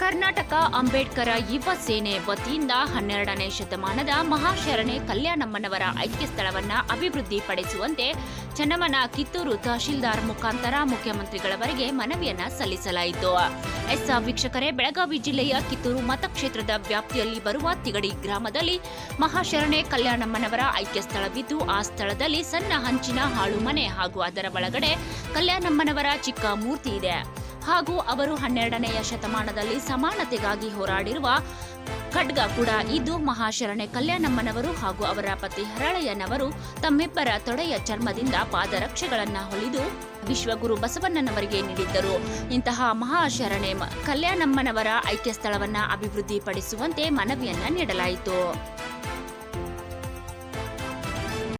ಕರ್ನಾಟಕ ಅಂಬೇಡ್ಕರ ಯುವ ಸೇನೆ ವತಿಯಿಂದ ಹನ್ನೆರಡನೇ ಶತಮಾನದ ಮಹಾಶರಣೆ ಕಲ್ಯಾಣಮ್ಮನವರ ಐಕ್ಯ ಸ್ಥಳವನ್ನು ಅಭಿವೃದ್ಧಿಪಡಿಸುವಂತೆ ಚನ್ನಮ್ಮನ ಕಿತ್ತೂರು ತಹಶೀಲ್ದಾರ್ ಮುಖಾಂತರ ಮುಖ್ಯಮಂತ್ರಿಗಳವರಿಗೆ ಮನವಿಯನ್ನ ಸಲ್ಲಿಸಲಾಯಿತು. ಎಸ್ ವೀಕ್ಷಕರೇ, ಬೆಳಗಾವಿ ಜಿಲ್ಲೆಯ ಕಿತ್ತೂರು ಮತಕ್ಷೇತ್ರದ ವ್ಯಾಪ್ತಿಯಲ್ಲಿ ಬರುವ ತಿಗಡಿ ಗ್ರಾಮದಲ್ಲಿ ಮಹಾಶರಣೆ ಕಲ್ಯಾಣಮ್ಮನವರ ಐಕ್ಯ ಸ್ಥಳವಿದ್ದು, ಆ ಸ್ಥಳದಲ್ಲಿ ಸಣ್ಣ ಹಂಚಿನ ಹಾಳು ಮನೆ ಹಾಗೂ ಅದರ ಒಳಗಡೆ ಕಲ್ಯಾಣಮ್ಮನವರ ಚಿಕ್ಕ ಮೂರ್ತಿ ಇದೆ. ಹಾಗೂ ಅವರು ಹನ್ನೆರಡನೆಯ ಶತಮಾನದಲ್ಲಿ ಸಮಾನತೆಗಾಗಿ ಹೋರಾಡಿರುವ ಖಡ್ಗ ಕೂಡ ಇದ್ದು ಮಹಾಶರಣೆ ಕಲ್ಯಾಣಮ್ಮನವರು ಹಾಗೂ ಅವರ ಪತಿ ಹರಳಯ್ಯನವರು ತಮ್ಮಿಬ್ಬರ ತೊಡೆಯ ಚರ್ಮದಿಂದ ಪಾದರಕ್ಷೆಗಳನ್ನು ಹೊಲಿದು ವಿಶ್ವಗುರು ಬಸವಣ್ಣನವರಿಗೆ ನೀಡಿದ್ದರು. ಇಂತಹ ಮಹಾಶರಣೆ ಕಲ್ಯಾಣಮ್ಮನವರ ಐಕ್ಯ ಸ್ಥಳವನ್ನು ಅಭಿವೃದ್ಧಿಪಡಿಸುವಂತೆ ಮನವಿಯನ್ನ ನೀಡಲಾಯಿತು.